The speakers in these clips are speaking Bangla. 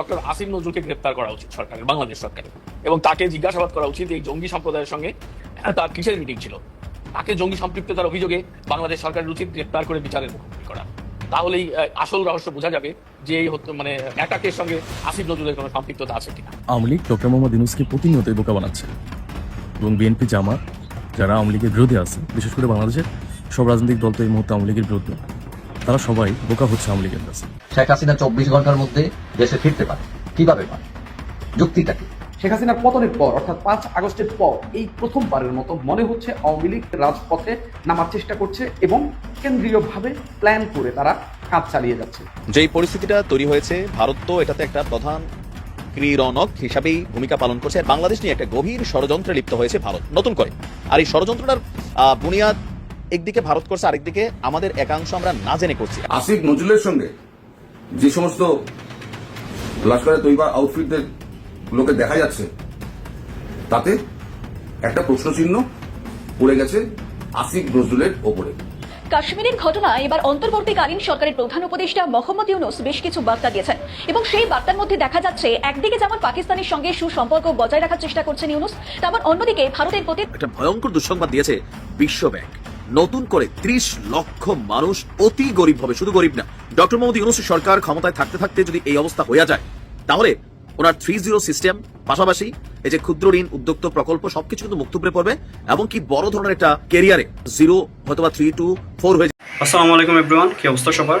ডক্টর আসিফ নজরুলকে গ্রেপ্তার করা উচিত সরকারের, বাংলাদেশ সরকারের। এবং তাকে জিজ্ঞাসাবাদ করা উচিত এই জঙ্গি সম্প্রদায়ের সঙ্গে। তার কিসের মিটিং ছিল? তাকে জঙ্গি সম্পৃক্ততার অভিযোগে বাংলাদেশ সরকারের উচিত গ্রেপ্তার করে বিচারের মুখোমুখি করা। তাহলেই আসল রহস্য বোঝা যাবে যে এই মানে অ্যাটাকের সঙ্গে আসিফ নজরুলের কোনো সম্পৃক্ততা আছে কিনা। আওয়ামী লীগ ডক্টর মোহাম্মদ ইউনুসকে প্রতিনিয়তই বোকা বানাচ্ছে। এবং বিএনপি জামা যারা আওয়ামী লীগের বিরোধী আছে, বিশেষ করে বাংলাদেশের সব রাজনৈতিক দল তো এই মুহূর্তে আওয়ামী লীগের বিরুদ্ধে। তারা সবাই বোকা হচ্ছে আওয়ামী লীগের কাছে। শেখ হাসিনা চব্বিশ ঘণ্টার মধ্যে দেশে ফিরতে পারে। কীভাবে পারে? যুক্তিটা কি? শেখ হাসিনার পতনের পর অর্থাৎ পাঁচ আগস্টের পর এই প্রথমবারের মতো মনে হচ্ছে আওয়ামী লীগ রাজপথে নামার চেষ্টা করছে এবং কেন্দ্রীয়ভাবে প্ল্যান করে তারা কাজ চালিয়ে যাচ্ছে। যেই পরিস্থিতিটা তৈরি হয়েছে ভারত তো এটাতে একটা প্রধান ক্রীড়নক হিসাবেই ভূমিকা পালন করছে। আর বাংলাদেশ নিয়ে একটা গভীর ষড়যন্ত্রে লিপ্ত হয়েছে ভারত নতুন করে। আর এই ষড়যন্ত্রটার আহ, বুনিয়াদ একদিকে ভারত করছে আরেকদিকে আমাদের একাংশ আমরা না জেনে করছি। আসিফ নজরুলের সঙ্গে যে সমস্ত লস্করে তৈবা আউটফিটদের লোকে দেখা যাচ্ছে তাতে একটা প্রশ্নচিহ্ন পড়ে গেছে আসিফ নজরুলের ওপরে। কাশ্মীরের ঘটনায় এবার অন্তর্বর্তীকালীন সরকারের প্রধান উপদেষ্টা মোহাম্মদ ইউনুস বেশ কিছু বার্তা দিয়েছেন এবং সেই বার্তার মধ্যে দেখা যাচ্ছে একদিকে যেমন পাকিস্তানের সঙ্গে সুসম্পর্ক বজায় রাখার চেষ্টা করছেন ইউনুস তেমন অন্যদিকে ভারতের প্রতি একটা ভয়ঙ্কর দুঃসংবাদ দিয়েছে বিশ্ব ব্যাংক। নতুন করে ত্রিশ লক্ষ মানুষ অতি গরিব হবে, শুধু গরিব না। ডক্টর মোহাম্মদ ইউনুস সরকার ক্ষমতায় থাকতে থাকতে যদি এই অবস্থা হয়ে যায়, তাহলে ওনার থ্রি জিরো সিস্টেম পাশাপাশি এই যে ক্ষুদ্র ঋণ, উদ্যোক্ত প্রকল্প, সবকিছু কিন্তু মুক্ত উপরে পড়বে, এবং কি বড় ধরনের একটা কেরিয়ারে জিরো হয়তো বা থ্রি টু ফোর হয়ে আসসালামু আলাইকুম এভরিওয়ান কি অবস্থা সবার?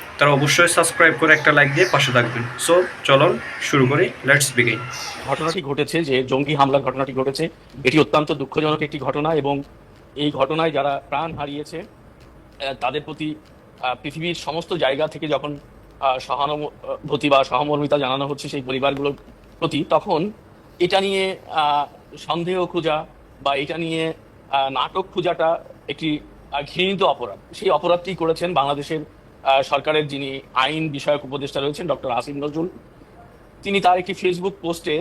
তারা অবশ্যই সাবস্ক্রাইব করে একটা লাইক দিয়ে পাশে থাকবেন। সো চলুন শুরু করি। লেটস বিগিন ঘটনাটি ঘটেছে যে জঙ্গি হামলার ঘটনাটি ঘটেছে। এটি অত্যন্ত দুঃখজনক একটি ঘটনা এবং এই ঘটনায় যারা প্রাণ হারিয়েছে তাদের প্রতি পৃথিবীর সমস্ত জায়গা থেকে যখন সহানুভূতি বা সহমর্মিতা জানানো হচ্ছে সেই পরিবারগুলোর প্রতি, তখন এটা নিয়ে সন্দেহ খোঁজা বা এটা নিয়ে নাটক খোঁজাটা একটি ঘৃণিত অপরাধ। সেই অপরাধটি করেছেন বাংলাদেশের সরকারের যিনি আইন বিষয়ক উপদেষ্টা রয়েছেন, ডক্টর আসিফ নজরুল, তিনি তার একটি ফেসবুক পোস্টে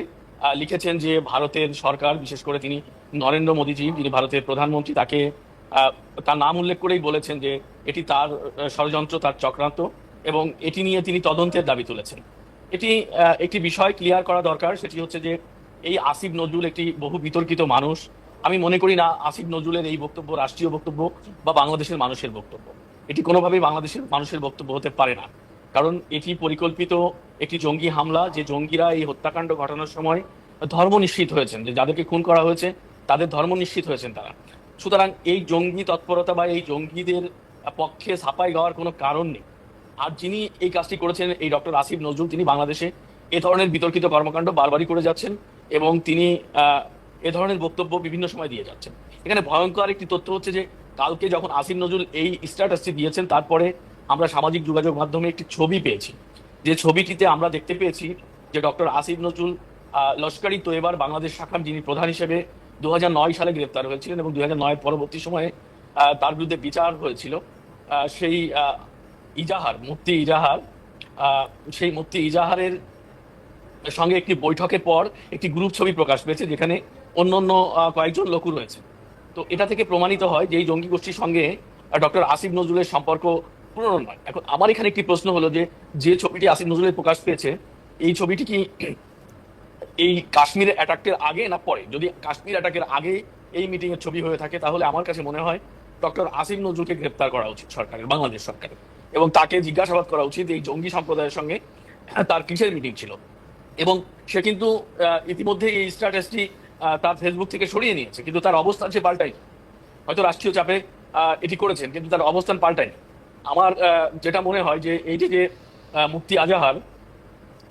লিখেছেন যে ভারতের সরকার, বিশেষ করে তিনি নরেন্দ্র মোদীজি, যিনি ভারতের প্রধানমন্ত্রী, তাকে তার নাম উল্লেখ করেই বলেছেন যে এটি তার ষড়যন্ত্র, তার চক্রান্ত এবং এটি নিয়ে তিনি তদন্তের দাবি তুলেছেন। এটি একটি বিষয় ক্লিয়ার করা দরকার, সেটি হচ্ছে যে এই আসিফ নজরুল একটি বহু বিতর্কিত মানুষ। আমি মনে করি না আসিফ নজরুলের এই বক্তব্য রাষ্ট্রীয় বক্তব্য বা বাংলাদেশের মানুষের বক্তব্য। এটি কোনোভাবেই বাংলাদেশের মানুষের বক্তব্য হতে পারে না। কারণ এটি পরিকল্পিত একটি জঙ্গি হামলা, যে জঙ্গিরা এই হত্যাকাণ্ড ঘটানোর সময় ধর্ম নিশ্চিত হয়েছেন, যে যাদেরকে খুন করা হয়েছে, তাদের ধর্ম নিশ্চিত হয়েছেন তারা। সুতরাং এই জঙ্গি তৎপরতা বা এই জঙ্গিদের পক্ষে ছাপাই গাওয়ার কোনো কারণ নেই। আর যিনি এই কাজটি করেছেন, এই ডক্টর আসিফ নজরুল, তিনি বাংলাদেশে এ ধরনের বিতর্কিত কর্মকাণ্ড বারবারই করে যাচ্ছেন এবং তিনি এ ধরনের বক্তব্য বিভিন্ন সময় দিয়ে যাচ্ছেন। এখানে ভয়ঙ্কর একটি তথ্য হচ্ছে যে কালকে যখন আসিফ নজরুল এই স্ট্যাটাসটি দিয়েছেন তারপরে আমরা সামাজিক যোগাযোগ মাধ্যমে একটি ছবি পেয়েছি। যে ছবিটিতে আমরা দেখতে পেয়েছি যে ডক্টর আসিফ নজরুল লস্করি তোয়েবার বাংলাদেশ শাখার যিনি প্রধান হিসেবে দু হাজার নয় সালে গ্রেপ্তার হয়েছিলেন এবং দু নয় পরবর্তী সময়ে তার বিরুদ্ধে বিচার হয়েছিল। সেই ইজাহার, মুফতি ইজাহার সেই মুফতি ইজাহারের সঙ্গে একটি বৈঠকের পর একটি গ্রুপ ছবি প্রকাশ পেয়েছে, যেখানে অন্য অন্য কয়েকজন লোকও রয়েছে। তো এটা থেকে প্রমাণিত হয় যে এই জঙ্গি গোষ্ঠীর সঙ্গে ডক্টর আসিফ নজরুলের সম্পর্ক পুরনো নয় এখন আমার এখানে একটি প্রশ্ন হলো যে যে ছবিটি আসিফ নজরুলের প্রকাশ পেয়েছে, এই ছবিটি কি এই কাশ্মীরের অ্যাটাকের আগে না পরে? যদি কাশ্মীর অ্যাটাকের আগে এই মিটিং এর ছবি হয়ে থাকে, তাহলে আমার কাছে মনে হয় ডক্টর আসিফ নজরুলকে গ্রেপ্তার করা উচিত সরকারের, বাংলাদেশ সরকারের। এবং তাকে জিজ্ঞাসাবাদ করা উচিত এই জঙ্গি সম্প্রদায়ের সঙ্গে তার কিসের মিটিং ছিল। এবং সে কিন্তু ইতিমধ্যে এই স্ট্যাটাসটি তার ফেসবুক থেকে সরিয়ে নিয়েছে, কিন্তু তার অবস্থান সে পাল্টাই হয়তো রাষ্ট্রীয় চাপে এটি করেছেন, কিন্তু তার অবস্থান পাল্টায়নি। আমার যেটা মনে হয় যে এইটি যে মুফতি আজাহার,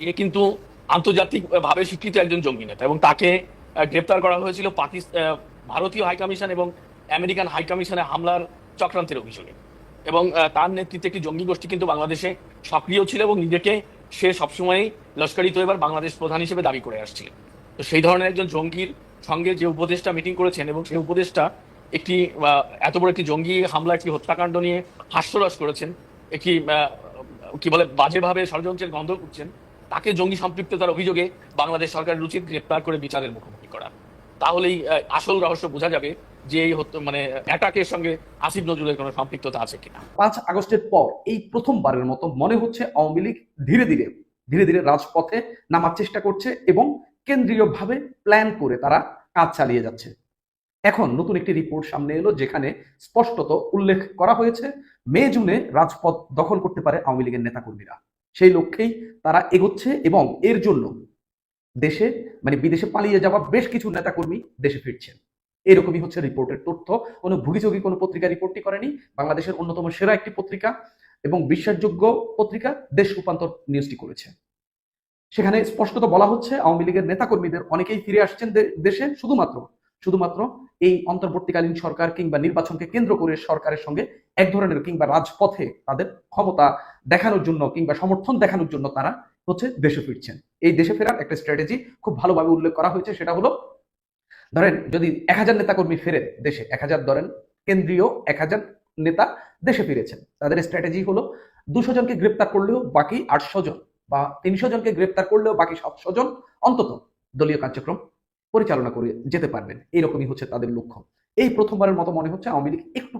এ কিন্তু আন্তর্জাতিক ভাবে স্বীকৃত একজন জঙ্গি নেতা এবং তাকে গ্রেপ্তার করা হয়েছিল পাকিস্তান ভারতীয় হাইকমিশন এবং আমেরিকান হাইকমিশনে হামলার চক্রান্তের অভিযোগে। এবং তার নেতৃত্বে একটি জঙ্গি গোষ্ঠী কিন্তু বাংলাদেশে সক্রিয় ছিল এবং নিজেকে সে সবসময়ই লস্করি এবার বাংলাদেশ প্রধান হিসেবে দাবি করে আসছিল। তো সেই ধরনের একজন জঙ্গির সঙ্গে যে উপদেষ্টা মিটিং করেছেন এবং সেই উপদেষ্টা একটি এত বড় একটি জঙ্গি হামলা একটি হত্যাকাণ্ড নিয়ে হাস্যরস করেছেন, একটি কি বলে, বাজেভাবে ষড়যন্ত্রের গন্ধ করছেন, তাকে জঙ্গি সম্পৃক্ততার অভিযোগে বাংলাদেশ সরকারের উচিত গ্রেপ্তার করে বিচারের মুখোমুখি করা। তাহলেই আসল রহস্য বোঝা যাবে যে এই মানে অ্যাটাকের সঙ্গে আসিফ নজরুলের কোনো সম্পৃক্ততা আছে কিনা। পাঁচ আগস্টের পর এই প্রথমবারের মতো মনে হচ্ছে আওয়ামী লীগ ধীরে ধীরে ধীরে ধীরে রাজপথে নামার চেষ্টা করছে এবং কেন্দ্রীয়ভাবে প্ল্যান করে তারা কাজ চালিয়ে যাচ্ছে। এখন নতুন একটি রিপোর্ট সামনে এলো যেখানে স্পষ্টত উল্লেখ করা হয়েছে, মে, জুনে রাজপথ দখল করতে পারে আওয়ামী লীগের নেতাকর্মীরা। সেই লক্ষ্যেই তারা এগোচ্ছে এবং এর জন্য দেশে মানে বিদেশে পালিয়ে যাওয়া বেশ কিছু নেতাকর্মী দেশে ফিরছেন। এরকমই হচ্ছে রিপোর্টের তথ্য। কোনো ভুগিযোগী কোনো পত্রিকা রিপোর্টটি করেনি। বাংলাদেশের অন্যতম সেরা একটি পত্রিকা এবং বিশ্বাসযোগ্য পত্রিকা দেশ রূপান্তর নিউজটি করেছে। সেখানে স্পষ্টত বলা হচ্ছে আওয়ামী লীগের নেতাকর্মীদের অনেকেই ফিরে আসছেন দেশে শুধুমাত্র। শুধুমাত্র এই অন্তর্বর্তীকালীন সরকার কিংবা নির্বাচনকে কেন্দ্র করে সরকারের সঙ্গে এক ধরনের কিংবা রাজপথে তাদের ক্ষমতা দেখানোর জন্য কিংবা সমর্থন দেখানোর জন্য তারা হচ্ছে দেশে ফিরছেন। এই দেশে ফেরার একটা স্ট্র্যাটেজি খুব ভালোভাবে উল্লেখ করা হয়েছে, সেটা হলো, ধরেন যদি এক হাজার নেতাকর্মী ফেরে দেশে, এক হাজার ধরেন কেন্দ্রীয় এক হাজার নেতা দেশে ফিরেছেন, তাদের স্ট্র্যাটেজি হলো দুশো জনকে গ্রেপ্তার করলেও বাকি আটশো জন বা তিনশো জনকে গ্রেপ্তার করলেও বাকি সাতশো জন অন্তত দলীয় কার্যক্রম পরিচালনা করে যেতে পারবেন। এইরকমই হচ্ছে তাদের লক্ষ্য। এই প্রথমবারের মতো মনে হচ্ছে আওয়ামী লীগ একটু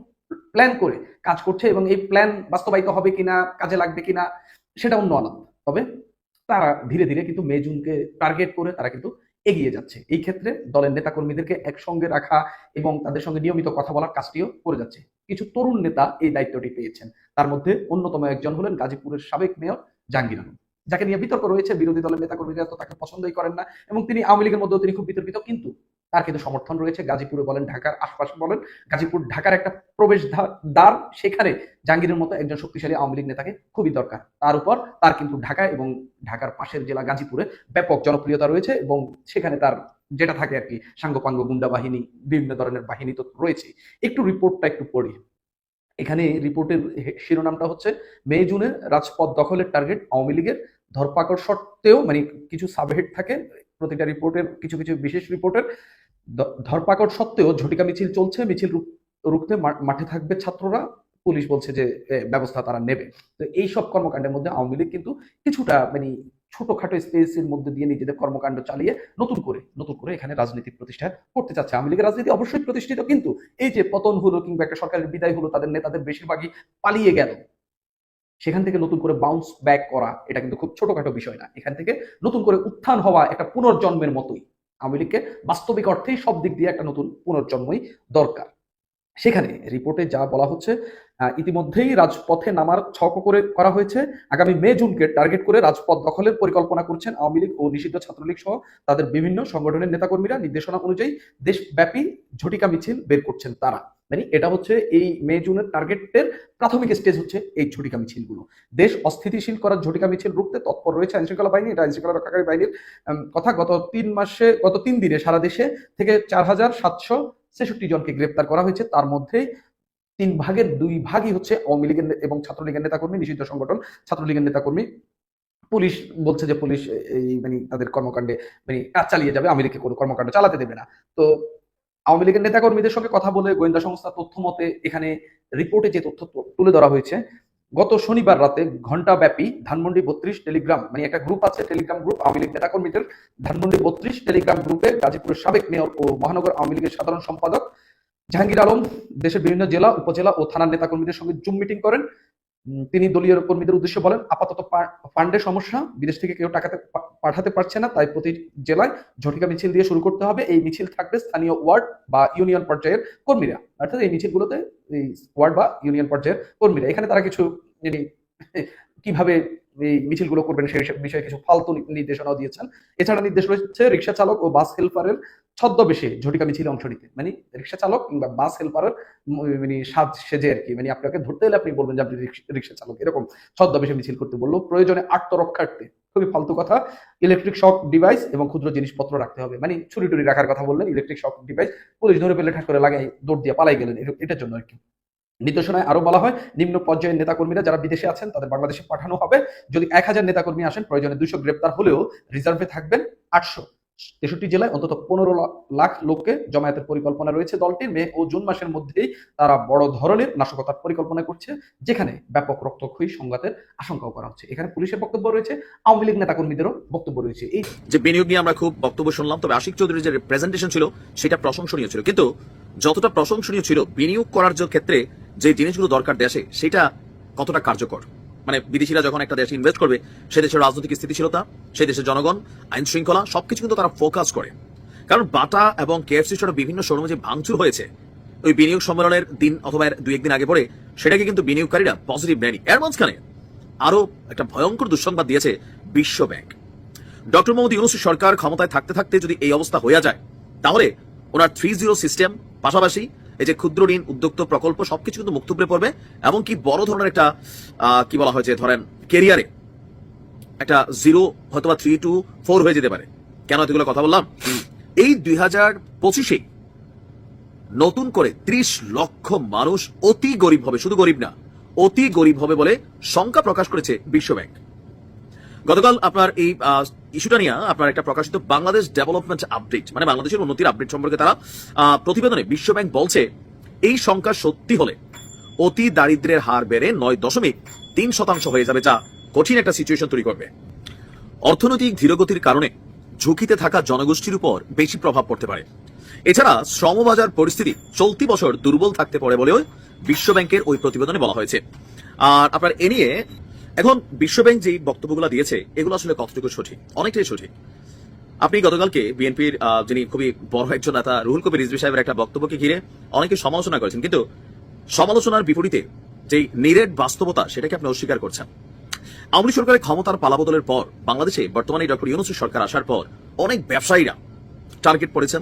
প্ল্যান করে কাজ করছে এবং এই প্ল্যান বাস্তবায়িত হবে কিনা, কাজে লাগবে কিনা, সেটা অন্য আলাদা তবে তারা ধীরে ধীরে কিন্তু মে, জুনকে টার্গেট করে তারা কিন্তু এগিয়ে যাচ্ছে। এই ক্ষেত্রে দলের নেতাকর্মীদেরকে একসঙ্গে রাখা এবং তাদের সঙ্গে নিয়মিত কথা বলার কাজটিও করে যাচ্ছে। কিছু তরুণ নেতা এই দায়িত্বটি পেয়েছেন। তার মধ্যে অন্যতম একজন হলেন গাজীপুরের সাবেক মেয়র জাহাঙ্গীর আলম। যাকে নিয়ে বিতর্ক রয়েছে, বিরোধী দলের নেতাকর্মীরা তো তাকে পছন্দই করেন না, এবং তিনি আওয়ামী লীগের মধ্যেও তিনি খুব বিতর্কিত, কিন্তু তার কিন্তু সমর্থন রয়েছে। গাজীপুরে বলেন, ঢাকার আশপাশে বলেন, গাজীপুর ঢাকার একটা প্রবেশ দ্বার সেখানে জাহাঙ্গীরের মতো একজন শক্তিশালী আওয়ামী লীগ নেতাকে খুবই দরকার। তার উপর তার কিন্তু ঢাকা এবং ঢাকার পাশের জেলা গাজীপুরে ব্যাপক জনপ্রিয়তা রয়েছে, এবং সেখানে তার যেটা থাকে আর কি, সাঙ্গপাঙ্গ গুন্ডা বাহিনী, বিভিন্ন ধরনের বাহিনী তো রয়েছে। একটু রিপোর্টটা একটু পড়ি। এখানে রিপোর্টের শিরোনামটা হচ্ছে, মে, জুনে রাজপথ দখলের টার্গেট আওয়ামী লীগের ধরপাকড় সত্ত্বেও মানে কিছু সাবহেড থাকে, প্রতিটা রিপোর্টের কিছু কিছু বিশেষ রিপোর্টের ধরপাকড় সত্ত্বেও ঝটিকা মিছিল চলছে, মিছিল রুখ- রুখতে মাঠে থাকবে ছাত্ররা, পুলিশ বলছে যে ব্যবস্থা তারা নেবে। তো এই সব কর্মকাণ্ডের মধ্যে আওয়ামী লীগ কিন্তু কিছুটা মানে ছোটখাটো স্পেসের মধ্যে দিয়ে নিজেদের কর্মকাণ্ড চালিয়ে নতুন করে নতুন করে এখানে রাজনীতি প্রতিষ্ঠা করতে চাচ্ছে। আওয়ামী লীগের রাজনীতি অবশ্যই প্রতিষ্ঠিত, কিন্তু এই যে পতন হলো কিংবা একটা সরকারের বিদায় হলো, তাদের নেতাদের বেশিরভাগই পালিয়ে গেল। সেখান থেকে নতুন করে বাউন্স ব্যাক করা, এটা কিন্তু খুব ছোটখাটো বিষয় না। এখান থেকে নতুন করে উত্থান হওয়া একটা পুনর্জন্মের মতোই। আওয়ামী লীগকে বাস্তবিক অর্থেই সব দিক দিয়ে একটা নতুন পুনর্জন্মই দরকার। সেখানে রিপোর্টে যা বলা হচ্ছে ইতিমধ্যেই রাজপথে নামার ছক করে করা হয়েছে। আগামী মে, জুনকে টার্গেট করে রাজপথ দখলের পরিকল্পনা করছেন আওয়ামী লীগ ও নিষিদ্ধ ছাত্রলীগ সহ তাদের বিভিন্ন সংগঠনের নেতাকর্মীরা। নির্দেশনা অনুযায়ী দেশব্যাপী ঝটিকা মিছিল বের করছেন তারা। মানে এটা হচ্ছে এই মে, জুনের টার্গেটের প্রাথমিক স্টেজ হচ্ছে এই ঝটিকা মিছিলগুলো। দেশ অস্থিতিশীল করার ঝটিকা মিছিল রুখতে তৎপর রয়েছে আইনশৃঙ্খলা বাহিনী। এটা আইনশৃঙ্খলা রক্ষাকারী বাহিনীর কথা গত তিন মাসে, গত তিন দিনে সারা দেশে থেকে চার হাজার সাতশো ছেষট্টি জনকে গ্রেপ্তার করা হয়েছে। তার মধ্যেই তিন ভাগের দুই ভাগই হচ্ছে আওয়ামী লীগের এবং ছাত্রলীগের নেতাকর্মী, নিষিদ্ধ সংগঠন, ছাত্রলীগের নেতাকর্মী। পুলিশ বলছে যে পুলিশ এই মানে তাদের কর্মকাণ্ডে মানে চালিয়ে যাবে। লীগকে কোনো কর্মকাণ্ড চালাতে দেবে না। তো আওয়ামী লীগের নেতাকর্মীদের সঙ্গে কথা বলে গোয়েন্দা সংস্থা তথ্য মতে এখানে রিপোর্টে যে তথ্য তুলে ধরা হয়েছে, গত শনিবার রাতে ঘণ্টা ব্যাপী ধানমন্ডি বত্রিশ টেলিগ্রাম মানে একটা গ্রুপ আছে টেলিগ্রাম গ্রুপ আওয়ামী লীগ নেতাকর্মীদের, ধানমন্ডি বত্রিশ টেলিগ্রাম গ্রুপে গাজীপুরের সাবেক মেয়র ও মহানগর আওয়ামী লীগের সাধারণ সম্পাদক জাহাঙ্গীর আলম, দেশের বিভিন্ন জেলা, উপজেলা ও থানার নেতাকর্মীদের সঙ্গে জুম মিটিং করেন। তিনি দলীয় কর্মীদের উদ্দেশ্যে বলেন, আপাতত ফান্ডের সমস্যা, বিদেশ থেকে কেউ টাকাতে পাঠাতে পারছে না, তাই প্রতি জেলায় ঝটিকা মিছিল দিয়ে শুরু করতে হবে। এই মিছিল থাকবে স্থানীয় ওয়ার্ড বা ইউনিয়ন পর্যায়ের কর্মীরা। অর্থাৎ এই মিছিলগুলোতে এই ওয়ার্ড বা ইউনিয়ন পর্যায়ের কর্মীরা। এখানে তারা কিছু কীভাবে এই মিছিলগুলো করবেন, সেই বিষয়ে কিছু ফালতু নির্দেশনাও দিয়েছেন। এছাড়া নির্দেশ রয়েছে রিক্সা চালক ও বাস হেল্পারের ছদ্মবেশে ঝটিকা মিছিলে অংশ নিতে। মানে রিক্সা চালক কিংবা বাস হেল্পারের মানে সাজ সেজে আর কি। মানে আপনাকে ধরতে হলে আপনি বলবেন যে, আপনি রিক্সা চালক। এরকম ছদ্মবেশে মিছিল করতে বলল। প্রয়োজনে আত্মরক্ষার্থে খুবই ফালতু কথা। ইলেকট্রিক শক ডিভাইস এবং ক্ষুদ্র জিনিসপত্র রাখতে হবে। মানে ছুরি টুরি রাখার কথা বললেন, ইলেকট্রিক শক ডিভাইস। পুলিশ ধরে পেলে ঠাক করে লাগাই দৌড় দিয়ে পালাই গেলেন। এটার জন্য আর কি। নির্দেশনায় আরও বলা হয়, নিম্ন পর্যায়ের নেতাকর্মীরা যারা বিদেশে আছেন, তাদের বাংলাদেশে পাঠানো হবে। যদি এক হাজার নেতাকর্মী আসেন, প্রয়োজনে দুশো গ্রেপ্তার হলেও রিজার্ভে থাকবেন আটশো। তেষট্টি জেলায় অন্তত পনেরো লাখ লোককে জমায়েতের পরিকল্পনা রয়েছে দলটির। মে ও জুন মাসের মধ্যেই তারা বড় ধরনের নাশকতার পরিকল্পনা করছে, যেখানে ব্যাপক রক্তক্ষয়ী সংঘাতের আশঙ্কাও করা হচ্ছে। এখানে পুলিশের বক্তব্য রয়েছে, আওয়ামী লীগ নেতাকর্মীদেরও বক্তব্য রয়েছে। এই যে বিনিয়োগ নিয়ে আমরা খুব বক্তব্য শুনলাম, তবে আশিক চৌধুরীর যে প্রেজেন্টেশন ছিল, সেটা প্রশংসনীয় ছিল। কিন্তু যতটা প্রশংসনীয় ছিল, বিনিয়োগ করার ক্ষেত্রে যে জিনিসগুলো দরকার দেশে, সেটা কতটা কার্যকর? মানে বিদেশিরা যখন একটা দেশে ইনভেস্ট করবে, সে দেশের রাজনৈতিক স্থিতিশীলতা সেই দেশের জনগণ, আইন শৃঙ্খলা, সবকিছু কিন্তু তারা ফোকাস করে। কারণ বাটা এবং কেএফসি সহ বিভিন্ন শোরুমে যে ভাঙচুর হয়েছে, ওই বিনিয়োগ সম্মেলনের দিন অথবা দুই একদিন আগে পরে, সেটাকে কিন্তু বিনিয়োগকারীরা পজিটিভ নেয়নি এর মাঝখানে আরও একটা ভয়ঙ্কর দুঃসংবাদ দিয়েছে বিশ্ব ব্যাংক। ডক্টর মোহাম্মদ ইউনুস সরকার ক্ষমতায় থাকতে থাকতে যদি এই অবস্থা হয়ে যায়, তাহলে ওনার থ্রি জিরো সিস্টেম পাশাপাশি এই যে ক্ষুদ্র ঋণ, উদ্যোক্ত প্রকল্প, সবকিছু কিন্তু উপরে পড়বে। এবং কি বড় ধরনের একটা কি বলা হয়েছে ধরেন কেরিয়ারে একটা জিরো হয়তো বা থ্রি টু ফোর হয়ে যেতে পারে। কেন এতগুলো কথা বললাম? এই দুই হাজার পঁচিশে নতুন করে ত্রিশ লক্ষ মানুষ অতি গরিব হবে। শুধু গরিব না, অতি গরিব হবে বলে শঙ্কা প্রকাশ করেছে বিশ্ব ব্যাংক গতকাল আপনার এই ইস্যুটা নিয়ে আপনার একটা প্রকাশিত বাংলাদেশ ডেভেলপমেন্ট আপডেট মানে বাংলাদেশের উন্নতির আপডেট সম্পর্কে তারা প্রতিবেদনে বিশ্ব ব্যাংক বলছে, এই সংখ্যা সত্যি হলে অতি দারিদ্র্যের হার বেড়ে নয় দশমিক তিন শতাংশ হয়ে যাবে যা কঠিন একটা সিচুয়েশন তৈরি করবে। অর্থনৈতিক ধীরগতির কারণে ঝুঁকিতে থাকা জনগোষ্ঠীর উপর বেশি প্রভাব পড়তে পারে। এছাড়া শ্রমবাজার পরিস্থিতি চলতি বছর দুর্বল থাকতে পারে বলেও বিশ্ব ব্যাংকের ওই প্রতিবেদনে বলা হয়েছে। আর আপনার এ নিয়ে এখন বিশ্ব ব্যাংক যে বক্তব্যগুলো দিয়েছে, এগুলো আসলে কতটুকু সঠিক? অনেকটাই সঠিক। আপনি গতকালকে বিএনপির যিনি খুবই বড় একজন নেতা, রুহুল কবির রিজভি সাহেবের একটা বক্তব্যকে ঘিরে অনেকে সমালোচনা করেছেন। কিন্তু সমালোচনার বিপরীতে যে নিরেট বাস্তবতা, সেটাকে আপনি অস্বীকার করছেন। আওয়ামী সরকারের ক্ষমতার পালাবদলের পর, বাংলাদেশে বর্তমানে ডক্টর ইউনুসের সরকার আসার পর, অনেক ব্যবসায়ীরা টার্গেট পড়েছেন।